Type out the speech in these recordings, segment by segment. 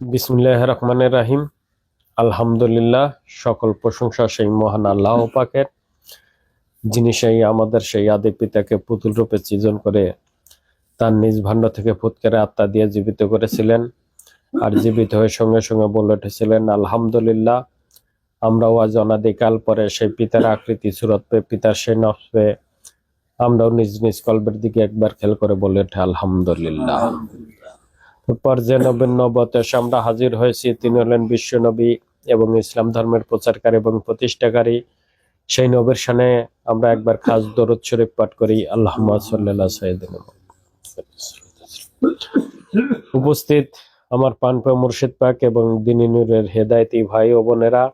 বিসমুল্লাহ রহমানের রাহিম। আলহামদুলিল্লাহ, সকল প্রশংসা সেই মহান আল্লাহ পাকের, যিনি সেই আমাদের সেই আদি পিতাকে পুতুল রূপে সৃজন করে তার নিজ ভাণ্ড থেকে ফুৎকারে আত্মা দিয়ে জীবিত করেছিলেন আর জীবিত হয়ে সঙ্গে সঙ্গে বলে উঠেছিলেন, আলহামদুলিল্লাহ, আমরাও আজ অনাদিকাল পরে সেই পিতার আকৃতি সুরত পেয়ে পিতার সেই নফস পেয়ে আমরাও নিজ নিজ কল্পের দিকে একবার খেল করে বলে ওঠে আলহামদুলিল্লাহ। পর যে নবীন নবত আমরা হাজির হয়েছি। তিনি হলেন বিশ্ব নবী এবং ইসলাম ধর্মের প্রচারকারী এবং প্রতিষ্ঠাকারী। সেই নবীর সানে আমরা একবার খাস দরুদ শরীফ পাঠ করি। আল্লাহ সাল্লাহ সাইদিন উপস্থিত আমার পানপা মুর্শিদ পাক এবং দিনী নূরের হেদায়তি ভাই ও বোনেরা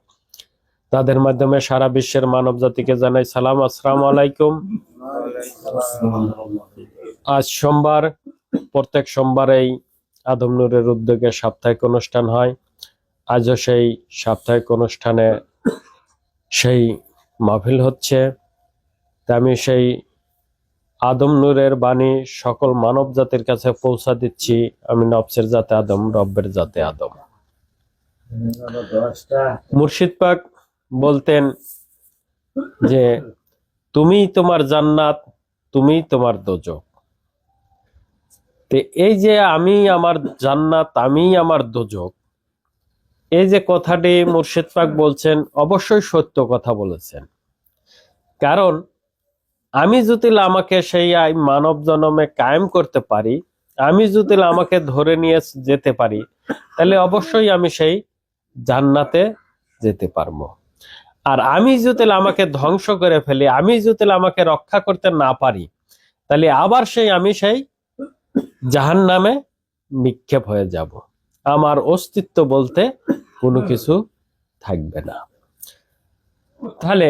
তাদের মাধ্যমে সারা বিশ্বের মানব জাতিকে জানাই সালাম। আসসালামু আলাইকুম। আজ সোমবার প্রত্যেক সোমবার এই আদম নূরের উদ্যোগে সাপ্তাহিক অনুষ্ঠান হয়। আজও সেই সাপ্তাহিক অনুষ্ঠানে সেই মাহফিল হচ্ছে। আমি সেই আদম নূরের বাণী সকল মানব জাতির কাছে পৌঁছা দিচ্ছি। আমি নবসের জাতে আদম, রব্বের জাতে আদম। মুর্শিদ পাক বলতেন যে তুমি তোমার জান্নাত তুমি তোমার দোজক। এই যে আমি আমার জান্নাত আমি আমার দোজক, এই যে কথাটি মুর্শিদ পাক বলছেন, অবশ্যই সত্য কথা বলেছেন। কারণ আমি যদি আমাকে সেই মানব জন্মে কায়েম করতে পারি, আমি যদি আমাকে ধরে নিয়ে যেতে পারি, তাহলে অবশ্যই আমি সেই জান্নাতে যেতে পারব। আর আমি যদি আমাকে ধ্বংস করে ফেলি, আমি যদি আমাকে রক্ষা করতে না পারি, তাহলে আবার সেই আমি সেই জাহান নামে নিক্ষেপ হয়ে যাব। আমার অস্তিত্ব বলতে কোনো কিছু থাকবে না। তাহলে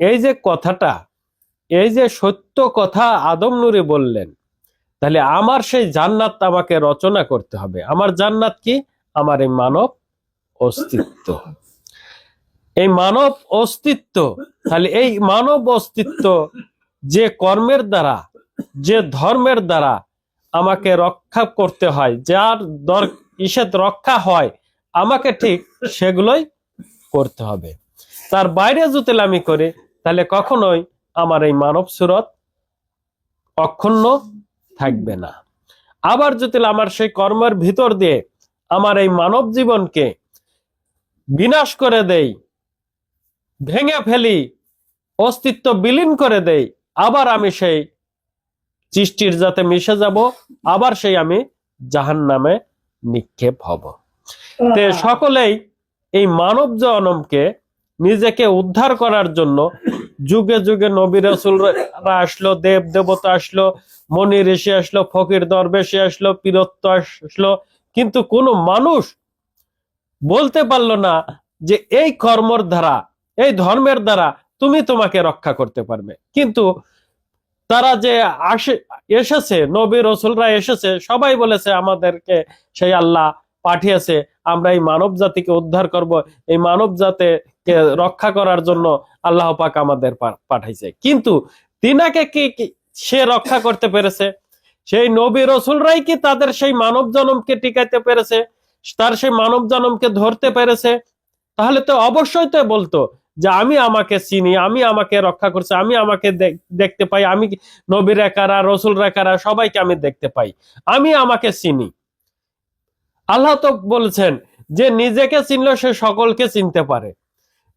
এই যে কথাটা, এই যে সত্য কথা আদম নুরি বললেন, তাহলে আমার সেই জান্নাত আমাকে রচনা করতে হবে। আমার জান্নাত কি? আমার এই মানব অস্তিত্ব। এই মানব অস্তিত্ব, তাহলে এই মানব অস্তিত্ব যে কর্মের দ্বারা, যে ধর্মের দ্বারা আমাকে রক্ষা করতে হয়, যার দর ইসেদ রক্ষা হয়, আমাকে ঠিক সেগুলোই করতে হবে। তার বাইরে যদি আমি করি, তাহলে কখনোই আমার এই মানব সুরত অক্ষুণ্ণ থাকবে না। আবার যদি আমার সেই কর্মের ভিতর দিয়ে আমার এই মানব জীবনকে বিনাশ করে দেই, ভেঙে ফেলি, অস্তিত্ব বিলীন করে দেই, আবার আমি সেই সৃষ্টির যাতে মিশে যাব আবার সেই আমি জাহান নামে নিক্ষেপ হব। তে সকলেই এই মানব জনমকে নিজেকে উদ্ধার করার জন্য যুগে যুগে নবী রসুলরা আসলো দেব দেবতা আসলো মনি ঋষি আসলো ফকির দরবেশে আসলো পীরত্ব আসলো কিন্তু কোনো মানুষ বলতে পারল না যে এই কর্মর দ্বারা এই ধর্মের দ্বারা তুমি তোমাকে রক্ষা করতে পারবে। কিন্তু তারা যে আসে, এসেছে, নবী রসুলরা এসেছে, সবাই বলেছে আমাদেরকে সেই আল্লাহ পাঠিয়েছে, আমরা এই মানব জাতিকে উদ্ধার করব, এই মানব জাতিকে রক্ষা করার জন্য আল্লাহ পাক আমাদের পাঠাইছে। কিন্তু তিনাকে কি সে রক্ষা করতে পেরেছে? সেই নবী রসুলরাই কি তাদের সেই মানব জনমকে টিকাইতে পেরেছে? তার সেই মানব জনমকে ধরতে পেরেছে? তাহলে তো অবশ্যই তো বলতো যে আমি আমাকে চিনি, আমি আমাকে রক্ষা করছি, আমি আমাকে দেখতে পাই, আমি নবীর একারা রসুল রেখারা সবাইকে আমি দেখতে পাই। আমি আমাকে চিনি। আল্লাহ তো বলছেন, যে নিজেকে চিনলে সে সকলকে চিনতে পারে।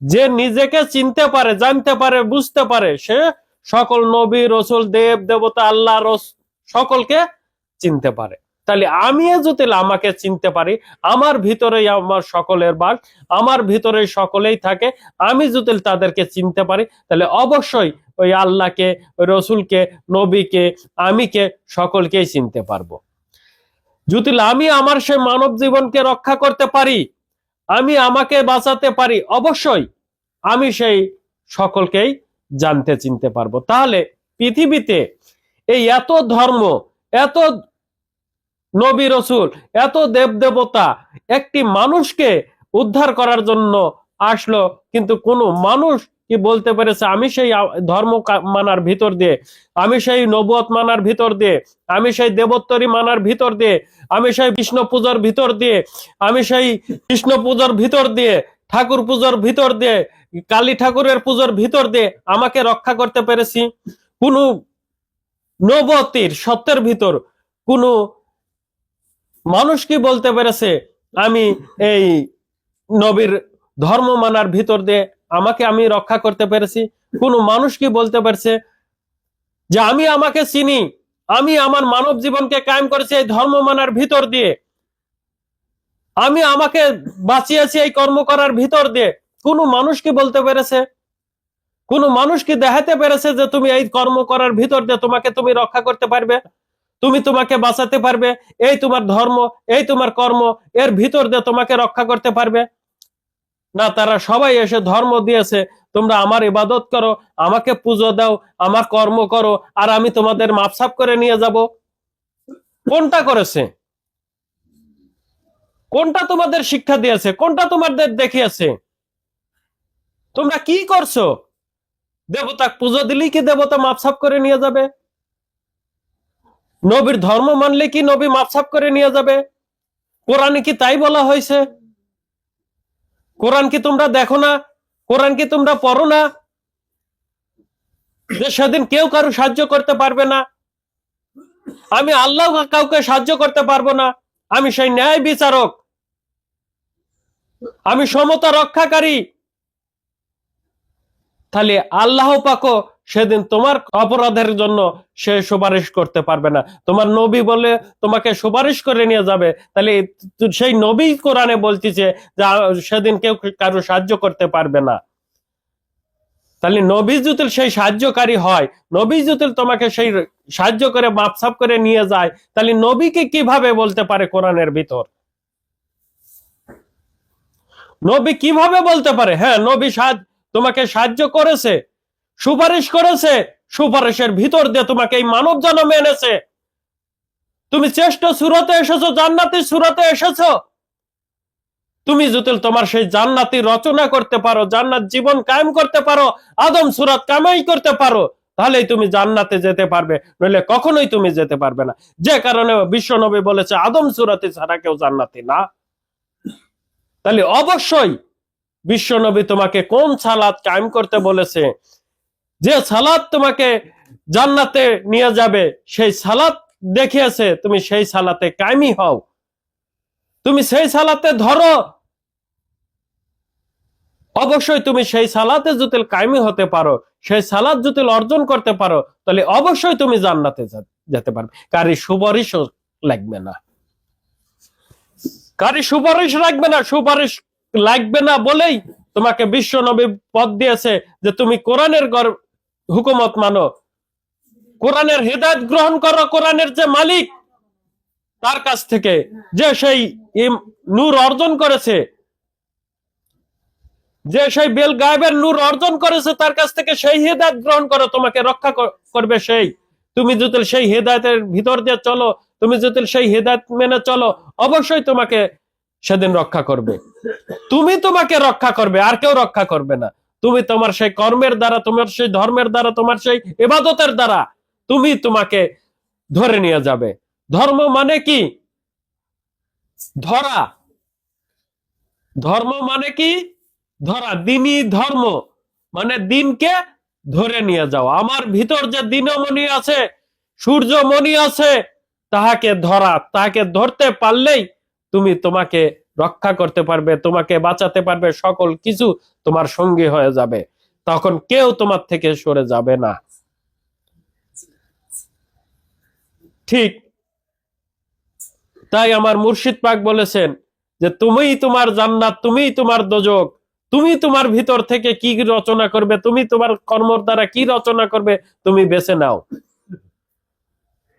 যে নিজেকে চিনতে পারে, জানতে পারে, বুঝতে পারে, সে সকল নবী, রসুল, দেব, দেবতা, আল্লাহ, রস সকলকে চিনতে পারে। তাহলে আমিও যদি আমাকে চিনতে পারি, আমার ভিতরেই আমার সকলের বাস, আমার ভিতরে সকলেই থাকে, আমি যদি তাদেরকে চিনতে পারি, তাহলে অবশ্যই ওই আল্লাহকে, ওই রসুলকে, নবীকে, আমিকে সকলকেই চিনতে পারব। যদি আমি আমার সেই মানব জীবনকে রক্ষা করতে পারি, আমি আমাকে বাঁচাতে পারি, অবশ্যই আমি সেই সকলকেই জানতে, চিনতে পারব। তাহলে পৃথিবীতে এই এত ধর্ম, এত নবী রসুল, এত দেব দেবতা একটি মানুষকে উদ্ধার করার জন্য আসলো, কিন্তু কোনো মানুষ কি বলতে পেরেছে, আমি সেই ধর্ম মানার ভিতর দিয়ে, আমি সেই নবুয়ত মানার ভিতর দিয়ে, আমি সেই দেবোত্তরী মানার ভিতর দিয়ে, আমি সেই বিষ্ণু পূজার ভিতর দিয়ে, আমি সেই কৃষ্ণ পূজার ভিতর দিয়ে, ঠাকুর পূজার ভিতর দিয়ে, কালী ঠাকুরের পূজার ভিতর দিয়ে আমাকে রক্ষা করতে পেরেছি। কোনো নবতির সত্যের ভিতর কোনো মানুষ কি বলতে পেরেছে? আমি এই নবীর ধর্ম মানার ভিতর দিয়ে আমাকে আমি রক্ষা করতে পেরেছি। কোন মানুষ কি বলতে পারছে যে আমি আমাকে চিনি, আমি আমার মানব জীবনকে কায়েম করেছি এই ধর্ম মানার ভিতর দিয়ে। আমি আমাকে বাঁচিয়েছি এই কর্ম করার ভিতর দিয়ে। কোন মানুষ কি বলতে পেরেছে? কোন মানুষ কি দেখাতে পেরেছে যে তুমি এই কর্ম করার ভিতর দিয়ে তোমাকে তুমি রক্ষা করতে পারবে? তুমি তোমাকে বাঁচাতে পারবে, এই তোমার ধর্ম, এই তোমার কর্ম, এর ভিতর দিয়ে তোমাকে রক্ষা করতে পারবে। না, তারা সবাই এসে ধর্ম দিয়েছে, তোমরা আমার ইবাদত করো, আমাকে পুজো দাও, আমার কর্ম করো, আর আমি তোমাদের মাপসাপ করে নিয়ে যাব। কোনটা করেছে? কোনটা তোমাদের শিক্ষা দিয়েছে? কোনটা তোমাদের দেখিয়েছে? তোমরা কি করছ? দেবতা, পুজো দিলেই কি দেবতা মাপসাপ করে নিয়ে যাবে? নবীর ধর্ম মানলে কি নবী মাপসাপ করে নিয়ে যাবে? কোরআনে কি তাই বলা হয়েছে? কোরআন কি তোমরা দেখো না? কোরআন কি তোমরা পড়ো না? সেদিন কেউ কারও সাহায্য করতে পারবে না। আমি আল্লাহ কাউকে সাহায্য করতে পারব না। আমি সেই ন্যায় বিচারক। আমি সমতা রক্ষাকারী। তাহলে আল্লাহ পাকো সেদিন তোমার অপরাধের জন্য সে সুপারিশ করতে পারবে না। তোমার নবী বলে তোমাকে সুপারিশ করে নিয়ে যাবে। তাহলে সেই নবী কোরআনে বলতেছে যে, সেদিন কেউ কারও সাহায্য করতে পারবে না। তাহলে নবী জুতুল সেই সাহায্যকারী হয়, নবী জুতুল তোমাকে সেই সাহায্য করে, মাপসাপ করে নিয়ে যায়, তাহলে নবীকে কীভাবে বলতে পারে কোরআনের ভিতর? নবী কীভাবে বলতে পারে? হ্যাঁ নবী সাহায্য, তোমাকে সাহায্য করেছে। সুপারিশ করেছে, সুপারিশের ভিতর দিয়ে তোমাকে এই মানব জন্ম এনেছে। তুমি চেষ্ট সুরতে এসেছ, জান্নাতি সুরতে এসেছ। তুমি যদি তোমার সেই জান্নাতি রচনা করতে পারো, জান্নাত জীবন কায়েম করতে পারো, আদম সুরাত কামাই করতে পারো, তাহলেই তুমি জান্নাতে যেতে পারবে, নইলে কখনোই তুমি যেতে পারবে না। যে কারণে বিশ্বনবী বলেছে, আদম সুরাতে ছাড়া কেউ জান্নাতি না। তাহলে অবশ্যই বিশ্বনবী তোমাকে কোন সালাদ কায়েম করতে বলেছে? যে সালাদ তোমাকে জান্নাতে নিয়ে যাবে, সেই সালাদ দেখিয়েছে, তুমি সেই সালাতে কায়েমই হও। তুমি সেই সালাতে ধরো। অবশ্যই তুমি সেই সালাতে জুতিল কায়েমি হতে পারো, সেই সালাদ জুতিল অর্জন করতে পারো, তাহলে অবশ্যই তুমি জান্নাতে যেতে পারবে। কারি সুপারিশও লাগবে না। কারি সুপারিশ লাগবে না, সুপারিশ লাগবে না বলেই তোমাকে বিশ্ব নবী পদ দিয়েছে যে তুমি কোরআনের হুকুমত মানো। কোরআনের হৃদায়ত গ্রহণ করো, কোরআনের যে মালিক, তার কাছ থেকে যে সেই নূর অর্জন করেছে, যে সেই বেল গায়েবের নূর অর্জন করেছে, তার কাছ থেকে সেই হেদায়ত গ্রহণ করো, তোমাকে রক্ষা করবে সেই। তুমি যদি সেই হেদায়তের ভিতর দিয়ে চলো, তুমি যদি সেই হেদায়ত মেনে চলো, অবশ্যই তোমাকে সেদিন রক্ষা করবে। তুমি তোমাকে রক্ষা করবে, আর কেউ রক্ষা করবে না। তুমি তোমার সেই কর্মের দ্বারা, তোমার সেই ধর্মের দ্বারা, তোমার সেই ইবাদতের দ্বারা তুমি তোমাকে ধরে নিয়ে যাবে। ধর্ম মানে কি? ধরা। ধর্ম মানে কি? ধরা। দিনই ধর্ম। মানে দিনকে ধরে নিয়ে যাও আমার ভিতর যে দিনমণি আছে, সূর্যমণি আছে, তাহাকে ধরা। তাহাকে ধরতে পারলেই তুমি তোমাকে রক্ষা করতে পারবে, তোমাকে বাঁচাতে পারবে, সকল কিছু তোমার সঙ্গী হয়ে যাবে। তখন কেউ তোমার থেকে সরে যাবে না। ঠিক। তাই আমার মুর্শিদ পাক বলেছেন যে, তুমিই তোমার জান্নাত, তুমিই তোমার দোজক, তুমি তোমার ভিতর থেকে কি রচনা করবে, তুমি তোমার কর্মর দ্বারা কি রচনা করবে, তুমি বেছে নাও।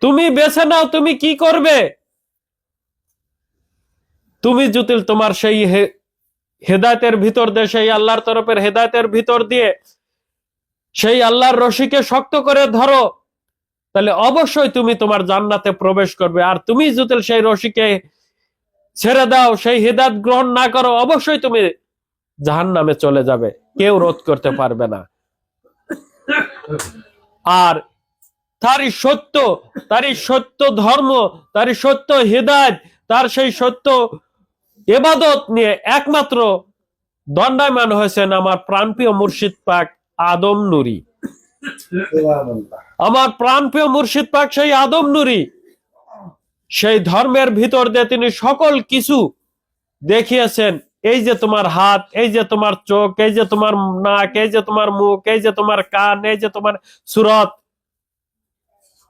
তুমি বেছে নাও, তুমি কি করবে? তুমি জুতিল তোমার সেই হেদায়েতের ভিতর দিয়ে, সেই আল্লাহর তরফের হেদায়েতের ভিতর দিয়ে সেই আল্লাহর রশিকে শক্ত করে ধরো, তাহলে অবশ্যই তুমি তোমার জান্নাতে প্রবেশ করবে। আর তুমি জুতিল সেই রশিকে ছেড়ে দাও, সেই হেদাত গ্রহণ না করো, অবশ্যই তুমি জাহান নামে চলে যাবে। কেউ রোধ করতে পারবে না। আর তারই সত্য তারই সত্য ধর্ম, তারই সত্য হৃদায়ত, তার সেই সত্য এবাদত নিয়ে একমাত্র দণ্ডায়মান হয়েছেন আমার প্রাণপ্রিয় মুর্শিদ পাক আদম নুরি। আমার প্রাণপ্রিয় মুর্শিদ পাক সেই আদম নুরি, সেই ধর্মের ভিতর দিয়ে তিনি সকল কিছু দেখিয়েছেন। এই যে তোমার হাত, এই যে তোমার চোখ, এই যে তোমার নাক, এই যে তোমার মুখ, এই যে তোমার কান, এই যে তোমার সুরত,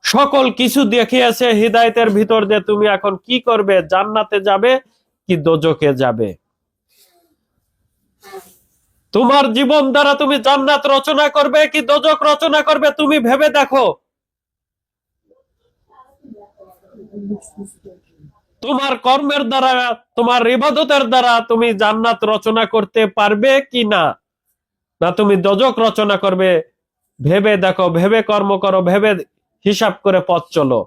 সকল কিছু দেখিয়েছে। হৃদায়তের ভিতর দিয়ে তুমি এখন কি করবে? জান্নাতে যাবে? কি দোজকে যাবে? তোমার জীবন দ্বারা তুমি জান্নাত রচনা করবে, কি দোজক রচনা করবে তুমি ভেবে দেখো। তোমার কর্মের দ্বারা, তোমার ইবাদতের দ্বারা তুমি জান্নাত রচনা করতে পারবে কি না? না, তুমি দোজক রচনা করবে, ভেবে দেখো, ভেবে কর্ম করো, ভেবে হিসাব করে পথ চলো।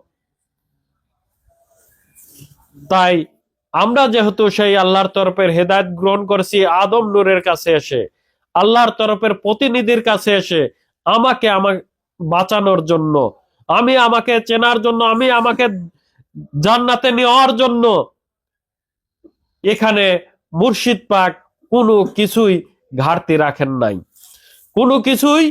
তাই আমরা যেহেতু সেই আল্লাহর তরফের হেদায়ত গ্রহণ করছি, আদম নূরের কাছে এসে, আল্লাহর তরফের প্রতিনিধির কাছে এসে আমাকে আমাকে বাঁচানোর জন্য, আমি আমাকে চেনার জন্য, আমি আমাকে জান্নাতে নেওয়ার জন্য এখানে মুর্শিদ পাক কোনো কিছুই ঘাটতি রাখেন নাই। কোনো কিছুই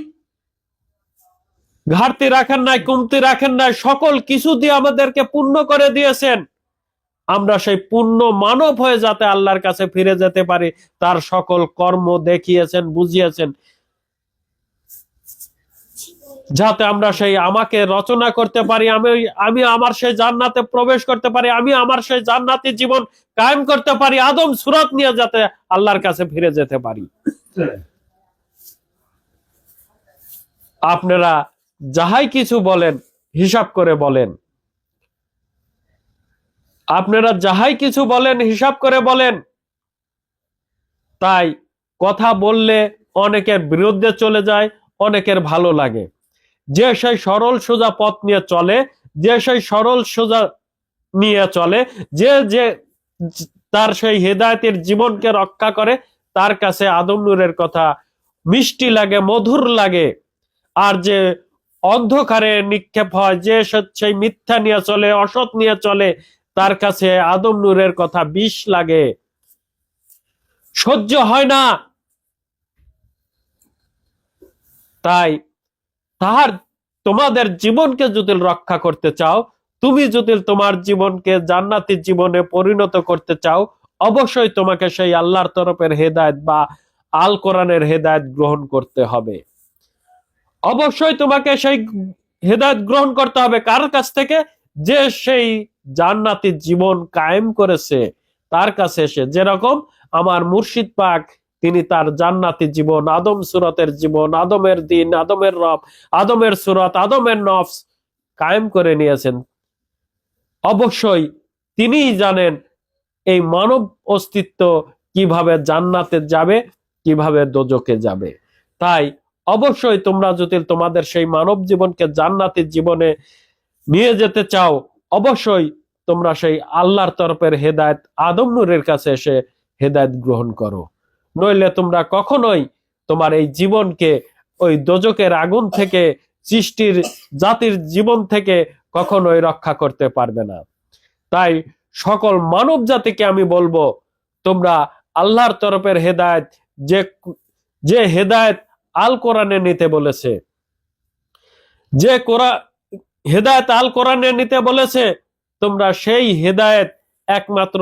ঘাটতি রাখেন নাই, কমতি রাখেন নাই, সকল কিছু দিয়ে আমাদেরকে পূর্ণ করে দিয়েছেন। আমরা সেই পূর্ণ মানব হয়ে যাতে আল্লাহর কাছে ফিরে যেতে পারি, তার সকল কর্ম দেখিয়েছেন, বুঝিয়েছেন। যাতে আমরা সেই আমাকে রচনা করতে পারি, আমি আমি আমার সেই জান্নাতে প্রবেশ করতে পারি, আমি আমার সেই জান্নাতি জীবন কায়েম করতে পারি, আদম সুরত নিয়ে যাতে আল্লাহর কাছে ফিরে যেতে পারি। আপনারা যাহাই কিছু বলেন, হিসাব করে বলেন। আপনারা যাহাই কিছু বলেন, হিসাব করে বলেন। তাই কথা বললে অনেকের বিরুদ্ধে চলে যায়, অনেকের ভালো লাগে। যে সেই সরল সোজা পথ নিয়ে চলে, যে সেই সরল সোজা নিয়ে চলে, যে যে তার সেই হেদায়তের জীবনকে রক্ষা করে, তার কাছে আদম নূরের কথা মিষ্টি লাগে, মধুর লাগে। আর যে অন্ধকারে নিক্ষেপ হয়, যে সেই মিথ্যা নিয়ে চলে, অসৎ নিয়ে চলে তার কাছে আদম নূরের কথা বিষ লাগে। সহ্য হয় না। তাই তাহার তোমাদের জীবনকে যদি রক্ষা করতে চাও, তুমি যদি তোমার জীবনকে জান্নাতি জীবনে পরিণত করতে চাও, অবশ্যই তোমাকে সেই আল্লাহর তরফের হেদায়ত বা আল কোরআনের হেদায়ত গ্রহণ করতে হবে। অবশ্যই তোমাকে সেই হেদায়ত গ্রহণ করতে হবে কার কাছ থেকে? যে সেই জান্নাতি জীবন কায়েম করেছে, তার কাছে এসে যেরকম আমার মুর্শিদ পাক, তিনি তার জান্নাতি জীবন, আদম সুরতের জীবন, আদমের দিন, আদমের রব, আদমের সুরত, আদমের নফস কায়েম করে নিয়েছেন। অবশ্যই তিনিই জানেন এই মানব অস্তিত্ব কীভাবে জান্নাতে যাবে, কীভাবে দোজকে যাবে। তাই অবশ্যই তোমরা যদি তোমাদের সেই মানব জীবনকে জান্নাতের জীবনে নিয়ে যেতে চাও অবশ্যই তোমরা সেই আল্লাহর তরফের হেদায়ত আদম নূরের কাছে এসে হেদায়ত গ্রহণ করো। নইলে তোমরা কখনোই তোমার এই জীবনকে ওই দোজকের আগুন থেকে, সৃষ্টির জাতির জীবন থেকে কখনোই রক্ষা করতে পারবে না। তাই সকল মানব জাতিকে আমি বলব, তোমরা আল্লাহর তরফের হেদায়ত যে যে হেদায়ত আল কোরআনে নিতে বলেছে, যে কোরআন হেদায়ত আল কোরআনে নিতে বলেছে, তোমরা সেই হেদায়ত একমাত্র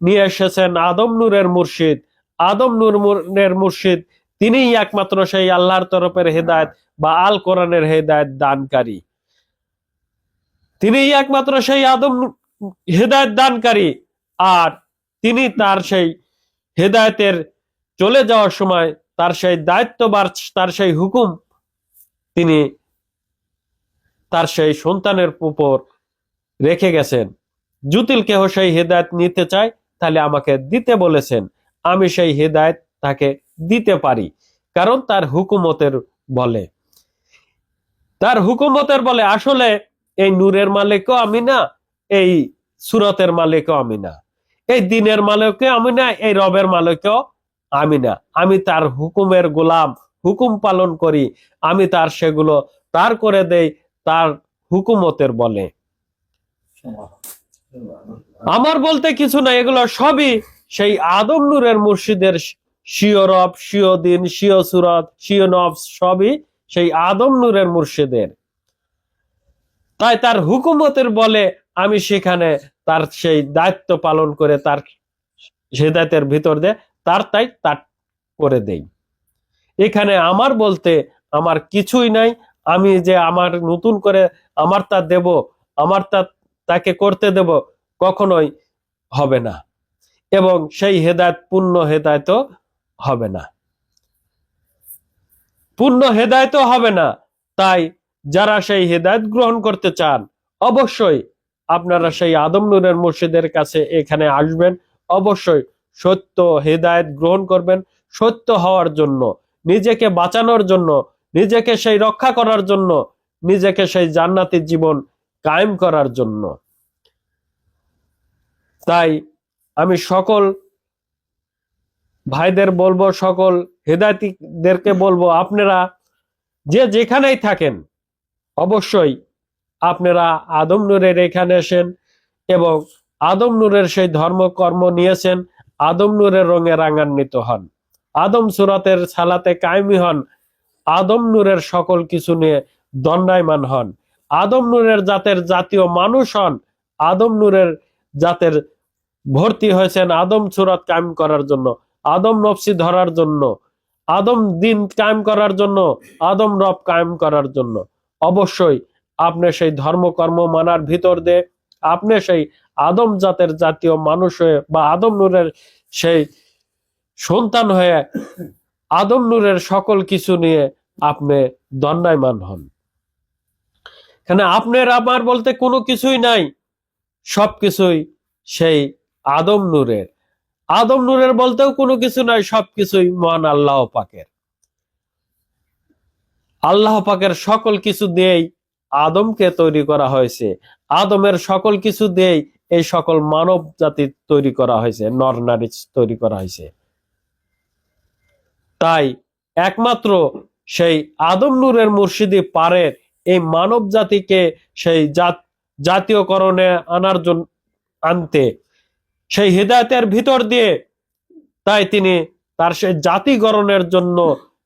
নিয়ে এসেছেন আদম নূরের মুর্শিদ। আদম নূরের মুর্শিদ তিনিই একমাত্র সেই আল্লাহর তরফের হেদায়ত বা আল কোরআনের হেদায়ত দানকারী। তিনিই একমাত্র সেই আদম হেদায়ত দানকারী আর তিনি তার সেই হেদায়তের চলে যাওয়ার সময় তার সেই দায়িত্ব বা তার সেই হুকুম তিনি তার সেই সন্তানের উপর রেখে গেছেন। জুতিল কেহ সেই হেদায়ত নিতে চায়, তাহলে আমাকে দিতে বলেছেন। আমি সেই হেদায়ত তাকে দিতে পারি। কারণ তার হুকুমতের বলে। তার হুকুমতের বলে, আসলে এই নূরের মালিকও আমি না, এই সুরতের মালিকও আমি না, এই দিনের মালিকও আমি না, এই রবের মালিকও আমি না। আমি তার হুকুমের গোলাম, হুকুম পালন করি। আমি তার সেগুলো তার করে দেই। তার হুকুমতের বলে। আমার বলতে কিছু না এগুলো সবই সেই আদম নূরের মুর্শিদের শিও রব শিও দিন শিও সুরত শিও নব সবই সেই আদম নূরের মুর্শিদের। তাই তার হুকুমতের বলে আমি সেখানে তার সেই দায়িত্ব পালন করে তার হেদায়তের ভিতর দিয়ে তার তাই তার করে দেই। এখানে আমার বলতে আমার কিছুই নাই আমি যে আমার নতুন করে আমার তা দেব, আমার তা তাকে করতে দেব, কখনোই হবে না। এবং সেই হেদায়ত, পূর্ণ হেদায়ত হবে না। পূর্ণ হেদায়ত হবে না। তাই যারা সেই হেদায়ত গ্রহণ করতে চান, অবশ্যই আপনারা সেই আদম নূরের মুর্শিদের কাছে এখানে আসবেন। অবশ্যই সত্য হেদায়ত গ্রহণ করবেন। সত্য হওয়ার জন্য, নিজেকে বাঁচানোর জন্য নিজেকে সেই রক্ষা করার জন্য, নিজেকে সেই জান্নাতি জীবন কায়েম করার জন্য। তাই আমি সকল ভাইদের বলব, সকল হেদায়তিদেরকে বলব, আপনারা যে যেখানেই থাকেন, অবশ্যই আপনারা আদম নূরের এখানে এসেন এবং আদম নূরের সেই ধর্মকর্ম নিয়েছেন, আদম নূরের রঙে রাঙান্বিত হন। আদম সুরাতের সালাতে কায়েমি হন আদম নূরের সকল কিছু নিয়ে দণ্ডায়মান হন। আদম নূরের জাতের জাতীয় মানুষ হন। আদম নূরের জাতের ভর্তি হয়েছেন আদম সুরাত কায়েম করার জন্য, আদম নফসি ধরার জন্য, আদম দিন কায়েম করার জন্য, আদম রব কায়েম করার জন্য। অবশ্যই আপনি সেই ধর্মকর্ম মানার ভিতর দিয়ে আপনি সেই আদম জাতের জাতীয় মানুষ হয়ে বা আদম নূরের সেই সন্তান হয়ে আদম নূরের সকল কিছু নিয়ে আপনি দণ্ডায়মান হন। এখানে আপনার আমার বলতে কোনো কিছুই নাই। সবকিছুই সেই আদম নূরের। আদম নূরের বলতেও কোনো কিছু নাই সবকিছুই মহান আল্লাহ পাকের। আল্লাহ পাকের সকল কিছু দিয়েই আদমকে তৈরি করা হয়েছে। আদমের সকল কিছু দিয়েই এই সকল মানব জাতি তৈরি করা হয়েছে, নর নারী তৈরি করা হয়েছে। তাই একমাত্র সেই আদম নূরের মুর্শিদি পারে এই মানব জাতিকে সেই জাত, জাতীয়করণে আনার জন্য আনতে। সেই হৃদায়তের ভিতর দিয়ে তাই তিনি তার সেই জাতি গড়নের জন্য,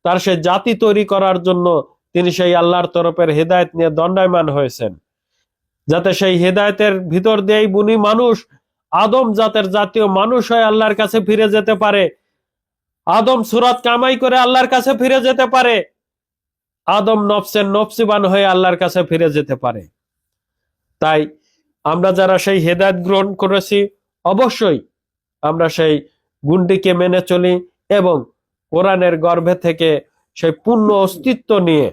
তার সেই জাতি তৈরি করার জন্য তিনি সেই আল্লাহর তরফের হেদায়ত নিয়ে দণ্ডায়মান হয়েছেন। যাতে সেই হেদায়তের ভিতর দিয়েই বুনি মানুষ, আদম জাতের জাতীয় মানুষ হয়ে আল্লাহর কাছে ফিরে যেতে পারে। আদম সুরাত কামাই করে আল্লাহর কাছে ফিরে যেতে পারে। আদম নফসের নফসিবান হয়ে আল্লাহর কাছে ফিরে যেতে পারে। তাই আমরা যারা সেই হেদায়ত গ্রহণ করেছি, অবশ্যই আমরা সেই গুণটিকে মেনে চলি এবং কোরআনের গর্ভে থেকে সেই পূর্ণ অস্তিত্ব নিয়ে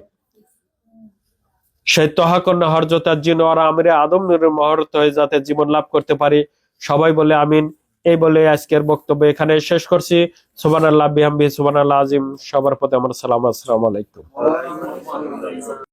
সেই তহাকন্যা হরজতার জিনোয়ারা আমরা আদম নুরের মহরত হয়ে যাতে জীবন লাভ করতে পারি। সবাই বলে আমিন। এই বলে আজকের বক্তব্য এখানে শেষ করছি। সুবান আল্লাহ বিহাম্বি সুবান আল্লাহ আজিম, সবার প্রতি আমার সালাম, আসসালাম আলাইকুম।